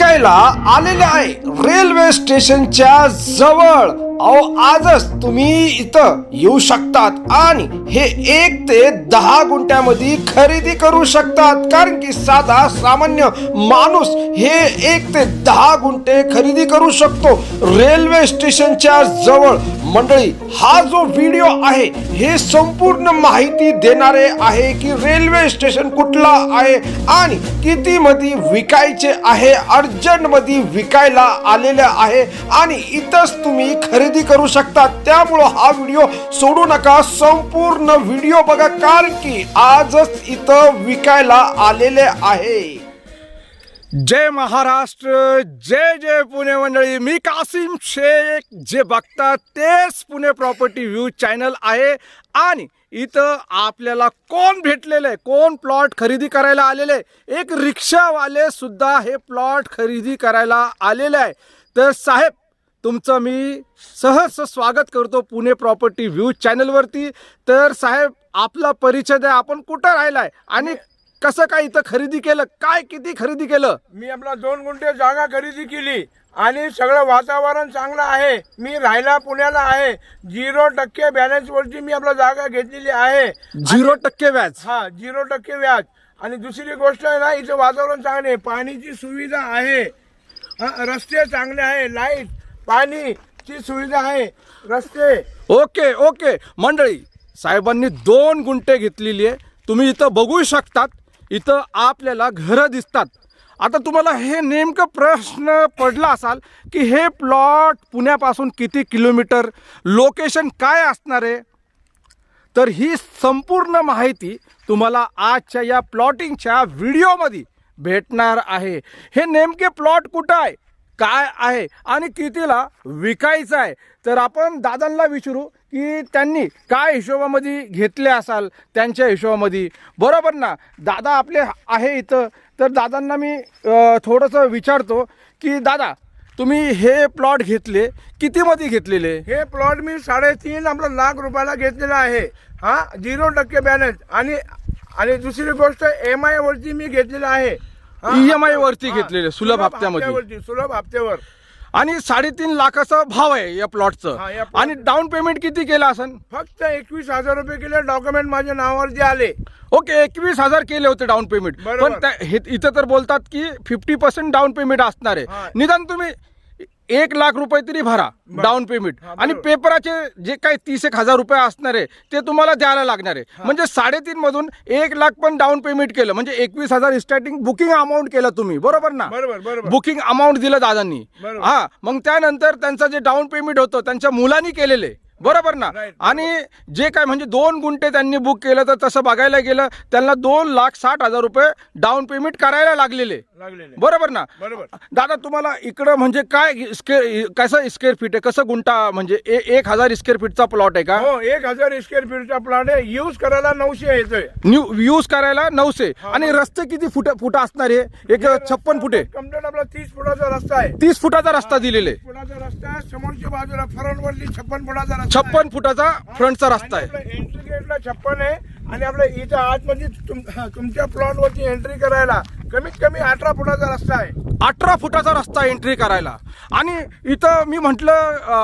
विकायला आलेले आहे. रेल्वे स्टेशनच्या जवळ. अहो आजच तुम्ही इथं येऊ शकतात आणि हे एक ते दहा गुंठ्यामध्ये खरेदी करू शकतात. कारण की साधा सामान्य माणूस हे एक ते दहा गुंठे खरेदी करू शकतो. रेल्वे स्टेशनच्या जवळ. मंडळी हा जो व्हिडिओ आहे हे संपूर्ण माहिती देणारे आहे की रेल्वे स्टेशन कुठला आहे आणि किती मध्ये विकायचे आहे अर्जंटमध्ये विकायला आलेले आहे आणि इथंच तुम्ही खरेदी करू शकता त्यामुळं हा व्हिडिओ सोडू नका. संपूर्ण व्हिडिओ बघा कारण की आजच इथं विकायला आलेले आहे. जय महाराष्ट्र जय जय पुणे मंडळी. मी कासिम शेख. जे बघतात तेच पुणे प्रॉपर्टी व्ह्यू चॅनल आहे. आणि इथं आपल्याला कोण भेटलेलं आहे कोण प्लॉट खरेदी करायला आलेले एक रिक्षावाले सुद्धा हे प्लॉट खरेदी करायला आलेले आहे. तर साहेब तुमचं मी सहर्ष स्वागत करतो पुणे प्रॉपर्टी व्ह्यू चॅनलवरती. तर साहेब आपला परिचय द्या आपण कुठं राहिलाय? आणि कसं काय इथं खरेदी केलं? काय किती खरेदी केलं? मी आपला दोन गुंठे जागा खरेदी केली आणि सगळं वातावरण चांगलं आहे. मी राहायला पुण्याला आहे. झिरो टक्के बॅलन्स वरची मी आपला जागा घेतलेली आहे. झिरो टक्के व्याज? हा झिरो टक्के व्याज. आणि दुसरी गोष्ट आहे ना इथं वातावरण चांगले आहे. पाणीची सुविधा आहे. रस्ते चांगले आहे लाइट पाणीची सुविधा आहे रस्ते. Okay okay. मंडळी साहेबांनी दोन गुंठे घेतलेली आहे. तुम्ही इथं बघू शकतात. इथं आपल्याला घरं दिसतात. आता तुम्हाला हे नेमकं प्रश्न पडला असाल की हे प्लॉट पुण्यापासून किती किलोमीटर? लोकेशन काय असणार आहे? तर ही संपूर्ण माहिती तुम्हाला आजच्या या प्लॉटिंगच्या व्हिडिओमध्ये भेटणार आहे. हे नेमके प्लॉट कुठं आहे? काय आहे आणि कितीला विकायचं आहे? तर आपण दादांना विचारू की त्यांनी काय हिशोबामध्ये घेतले असाल त्यांच्या हिशोबामध्ये? बरोबर ना? दादा आपले आहे इथं. तर दादांना मी थोडंसं विचारतो की दादा तुम्ही हे प्लॉट घेतले कितीमध्ये घेतलेले? हे प्लॉट मी साडेतीन आपला लाख रुपयाला घेतलेला आहे. हा झिरो टक्के बॅलन्स. आणि आणि दुसरी गोष्ट एम आयवरती मी घेतलेला आहे. हा, EMI वरती घेतलेले, सुलभ हप्त्यामध्ये. हप्त्यावरती, सुलभ हप्त्यावर. आणि साडेतीन लाखाचा भाव आहे या प्लॉटचं. हा, या plot- आणि डाऊन पेमेंट किती केलं असन? फक्त एकवीस हजार रुपये केले डॉक्युमेंट माझ्या नावावरती आले. ओके एकवीस हजार केले होते डाऊन पेमेंट बरोबर. पण त्या- हे- इथं तर बोलतात की फिफ्टी पर्सेंट डाऊन पेमेंट असणार हा. आहे निदान तुम्ही एक लाख रुपये तरी भरा. डाऊन पेमेंट आणि. पेपराचे जे काही तीस एक हजार रुपये असणार आहे ते तुम्हाला द्यायला लागणार आहे. म्हणजे साडेतीन मधून एक लाख पण डाऊन पेमेंट केलं. म्हणजे एकवीस हजार स्टार्टिंग बुकिंग अमाऊंट केलं तुम्ही. बरोबर ना? बरोबर बरोबर. बुकिंग अमाऊंट दिलं दादांनी. हा मग त्यानंतर त्यांचं जे डाऊन पेमेंट होतं त्यांच्या मुलांनी केलेले. बरोबर ना? आणि जे काय म्हणजे दोन गुंठे त्यांनी बुक केलं तर तसं बघायला गेलं त्यांना दोन लाख साठ हजार रुपये डाऊन पेमेंट करायला लागलेले. लागलेले. बरोबर ना? बरोबर. दादा तुम्हाला इकडं म्हणजे काय स्क्वेअर कसं स्क्वेअर फीट आहे? कसं गुंठा म्हणजे ए- एक हजार स्क्वेअर फीटचा प्लॉट आहे का? हो एक हजार स्क्वेअर फीटचा प्लॉट आहे. यूज करायला नऊशे येतोय न्यू यूज करायला नऊशे. आणि रस्ते किती फुट फुट असणार आहे एक छप्पन फुटे कंप्लीट आपला तीस फुटाचा रस्ता आहे. तीस फुटाचा रस्ता दिलेले फुटाचा रस्ता आहे. समोरच्या बाजूला फ्रंट वरती छप्पन फुटाचा रस्ता छप्पन फुटाचा फ्रंटचा रस्ता आहे. एंट्री गेटला छप्पन आहे आणि आपल्या इथं आतमध्ये तुम- हा, तुमच्या प्लॉट वरती एंट्री करायला कमीत कमी अठरा फुटाचा रस्ता आहे. अठरा फुटाचा रस्ता एंट्री करायला. आणि इथं मी म्हटलं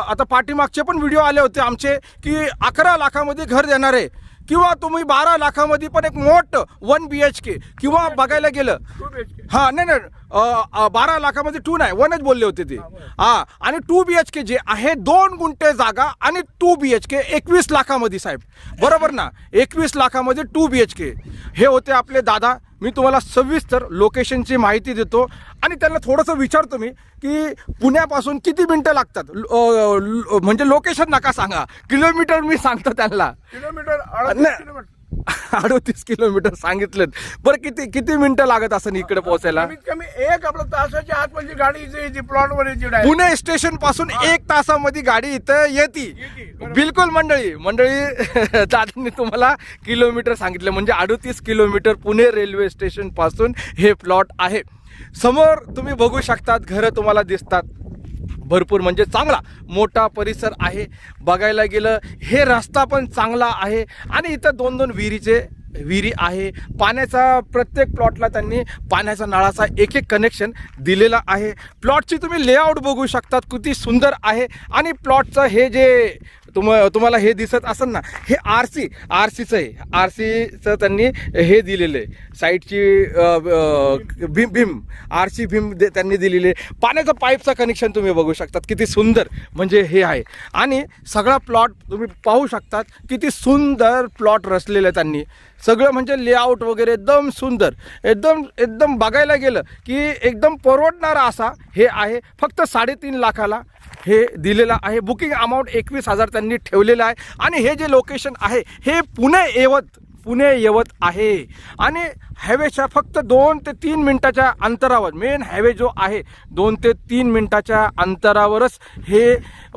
आता पाठीमागचे पण व्हिडिओ आले होते आमचे की अकरा लाखामध्ये घर देणार आहे. किंवा तुम्ही बारा लाखामध्ये पण एक मोठं वन बी एच के किंवा बघायला गेलं. टू हा नाही नाही बारा लाखामध्ये टू नाही वनच बोलले होते ते. हा आणि टू बी एच के जे आहे दोन गुंठे जागा आणि टू बी एच के एकवीस लाखामध्ये साहेब. बरोबर ना? एकवीस लाखामध्ये टू बी एच के हे होते आपले दादा. मी तुम्हाला सविस्तर लोकेशनची माहिती देतो. आणि त्यांना थोडंसं विचारतो मी की पुण्यापासून किती मिनटं लागतात? म्हणजे लोकेशन नका सांगा. किलोमीटर मी सांगतो त्यांना. किलोमीटर अडतीस. किलोमीटर सांगितलं बरं किती किती मिनिटं लागत असं इकडे पोहोचायला कमीत कमी एक आपलं तासाच्या आतमध्ये गाडी इथे येते प्लॉट वर येते direct. पुणे स्टेशनपासून एक तासामध्ये गाडी इथं येते येते, बरोबर. बिलकुल मंडळी मंडळी दादांनी तुम्हाला किलोमीटर सांगितलं म्हणजे अडतीस किलोमीटर पुणे रेल्वे स्टेशनपासून हे प्लॉट आहे समोर तुम्ही बघू शकतात घरं तुम्हाला दिसतात भरपूर म्हणजे चांगला मोठा परिसर आहे. बघायला गेलं हे रस्ता पण चांगला आहे. आणि इथं दोन दोन विहिरीचे विहिरी आहे. पाण्याचा प्रत्येक प्लॉटला त्यांनी पाण्याचा नळाचा एक एक कनेक्शन दिलेला आहे. प्लॉटची तुम्ही लेआउट बघू शकतात किती सुंदर आहे. आणि प्लॉटचं हे जे तुम तुम्हाला हे दिसत असेल ना हे आर सी आर सीचं आहे. आर सीचं त्यांनी हे दिलेलं आहे. साईडची भीम भीम आर सी भीम दे त्यांनी दिलेली आहे. पाण्याचं पाईपचं कनेक्शन तुम्ही बघू शकतात किती सुंदर म्हणजे हे आहे. आणि सगळा प्लॉट तुम्ही पाहू शकतात किती सुंदर प्लॉट रचलेलं आहे त्यांनी. सगळं म्हणजे लेआउट वगैरे एकदम सुंदर. एकदम एकदम बघायला गेलं की एकदम परवडणारा असा हे आहे. फक्त साडेतीन लाखाला हे दिलेलं आहे. बुकिंग अमाऊंट एकवीस हजार त्यांनी ठेवलेलं आहे. आणि हे जे लोकेशन आहे हे पुणे येवत पुणे येवत आहे. आणि हायवेच्या फक्त दोन ते तीन मिनटाच्या अंतरावर मेन हायवे जो आहे दोन ते तीन मिनटाच्या अंतरावरच हे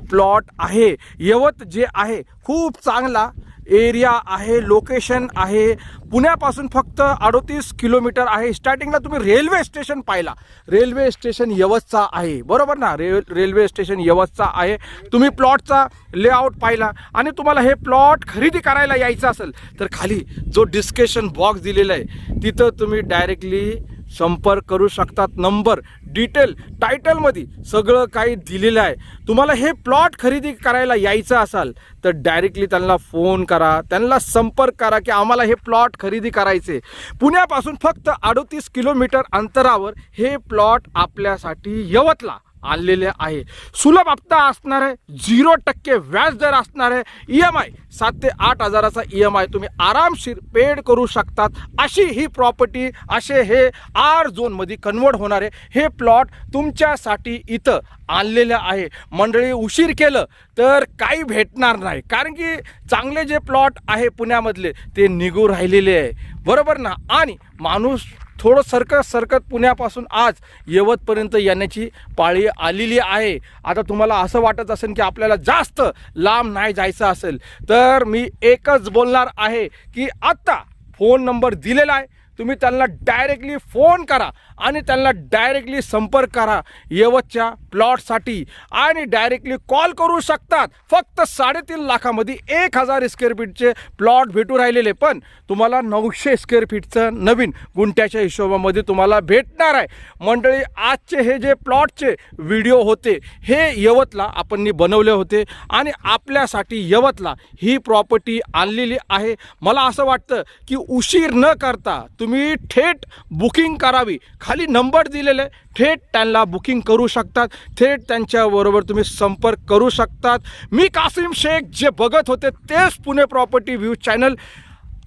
प्लॉट आहे. यवत जे आहे खूप चांगला एरिया आहे लोकेशन आहे. पुण्यापासून फक्त अडोतीस किलोमीटर आहे. स्टार्टिंगला तुम्ही रेल्वे स्टेशन पाहिला. रेल्वे स्टेशन यवतचा आहे. बरोबर ना? रे रेल्वे स्टेशन यवतचा आहे. तुम्ही प्लॉटचा लेआउट पाहिला आणि तुम्हाला हे प्लॉट खरेदी करायला यायचं असेल तर खाली जो डिस्कशन बॉक्स दिलेला आहे तिथं तुम्ही डायरेक्टली संपर्क करू शकतात. नंबर डिटेल टायटलमध्ये सगळं काही दिलेलं आहे. तुम्हाला हे प्लॉट खरेदी करायला यायचं असाल तर डायरेक्टली त्यांना फोन करा. त्यांना संपर्क करा की आम्हाला हे प्लॉट खरेदी करायचे पुण्यापासून फक्त अडतीस किलोमीटर अंतरावर हे प्लॉट आपल्यासाठी यवतला. आणलेले आहे. सुलभ हप्ता असणार आहे झिरो टक्के व्याज दर असणार आहे. ई एम आय सात ते आठ हजाराचा ई एम आय तुम्ही आरामशीर पेड करू शकतात. अशी ही प्रॉपर्टी असे हे आर झोनमध्ये कन्वर्ट होणारे हे प्लॉट तुमच्यासाठी इथं आणलेलं आहे. मंडळी उशीर केलं तर काही भेटणार नाही. कारण की चांगले जे प्लॉट आहे पुण्यामधले ते निघू राहिलेले आहे. बरोबर ना? आणि माणूस थोडं सरकत सरकत पुण्यापासून आज यवतपर्यंत येण्याची पाळी आलेली आहे. आता तुम्हाला असं वाटत असेल की आपल्याला जास्त लांब नाही जायचं असेल तर मी एकच बोलणार आहे की आत्ता फोन नंबर दिलेला आहे. तुम्ही त्यांना डायरेक्टली फोन करा. आणि त्यांना डायरेक्टली संपर्क करा. यवतच्या प्लॉटसाठी आणि डायरेक्टली कॉल करू शकतात. फक्त साडेतीन लाखामध्ये एक हजार स्क्वेअर फीटचे प्लॉट भेटू राहिलेले. पण तुम्हाला नऊशे स्क्वेअर फीटचं नवीन गुंट्याच्या हिशोबामध्ये तुम्हाला भेटणार आहे. मंडळी आजचे हे जे प्लॉटचे व्हिडिओ होते हे यवतला आपण बनवले होते आणि आपल्यासाठी यवतला ही प्रॉपर्टी आणलेली आहे. मला असं वाटतं की उशीर न करता तुम्ही थेट बुकिंग करावी. खाली नंबर दिलेले आहे. थेट त्यांना बुकिंग करू शकतात. थेट त्यांच्याबरोबर तुम्ही संपर्क करू शकतात. मी कासिम शेख जे बघत होते तेच पुणे प्रॉपर्टी व्ह्यू चॅनल.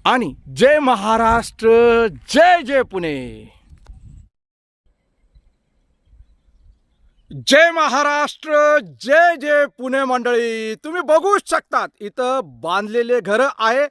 आणि जय महाराष्ट्र जय जय पुणे. जय महाराष्ट्र जय जय पुणे मंडळी. तुम्ही बघूच शकतात. इथं बांधलेले घरं आहे.